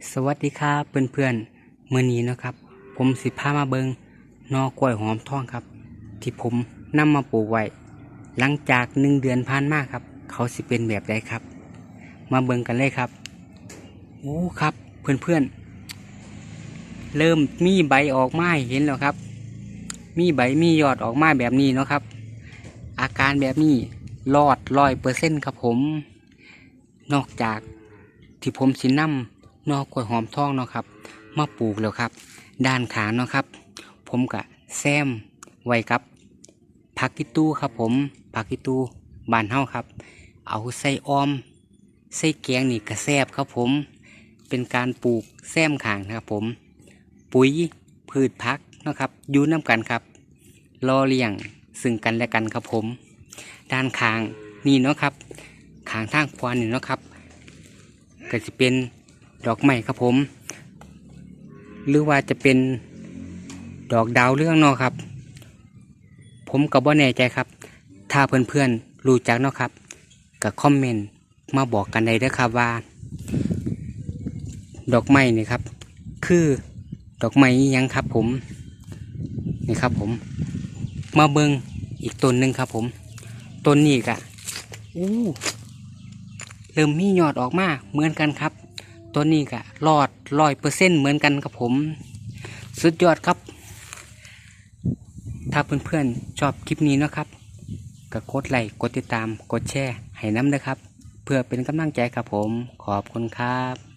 สวัสดีครับเพื่อนๆเมื่อนี้นะครับ ผมสิพามาเบิงนอกล้วยหอมทองครับ ที่ผมนำมาปลูกไว้หลังจากหนึ่งเดือนผ่านมาครับ เขาสิเป็นแบบใดครับ มาเบิงกันเลยครับโอ้ครับเพื่อนๆ เริ่มมีใบออกมาให้เห็นแล้วครับ มีใบมียอดออกมาแบบนี้เนาะครับ อาการแบบนี้รอดร้อยเปอร์เซ็นครับผม นอกจากที่ผมสินำ นอกกล้วยหอมทองเนาะครับ มาปลูกแล้วครับ ด้านขาเนาะครับ ผมกะแซมไว้กับผักกิตู้ครับผมผักกิตู้บานเฮาครับ เอาใส่ออมใส่แกงนี่กระแซบครับผม เป็นการปลูกแซมขางนะครับผม ปุ๋ยพืชพักเนาะครับอยู่น้ำกันครับรอเลี้ยงซึ่งกันและกันครับผม ด้านขางนี่เนาะครับขางทางขวานี่เนาะครับ ก็จะเป็น ดอกไม้ครับผม หรือว่าจะเป็นดอกดาวเรื่องเนาะครับ ผมก็บ่แน่ใจครับ ถ้าเพื่อนๆรู้จักเนาะครับก็คอมเมนต์มาบอกกันได้เด้อครับว่า ดอกไม้นี่ครับ คือดอกไม้ยังครับผมนี่ครับผม มาเบิงอีกต้นหนึ่งครับผมต้นนี้กะอู้เริ่มมียอดออกมาเหมือนกันครับ ตัวนี้ก็รอดร้อยเปอร์เซ็นเหมือนกันครับผม สุดยอดครับ ถ้าเพื่อนๆชอบคลิปนี้นะครับก็กดไลค์กดติดตามกดแชร์ให้น้ำนะครับ เพื่อเป็นกำลังใจครับผม ขอบคุณครับ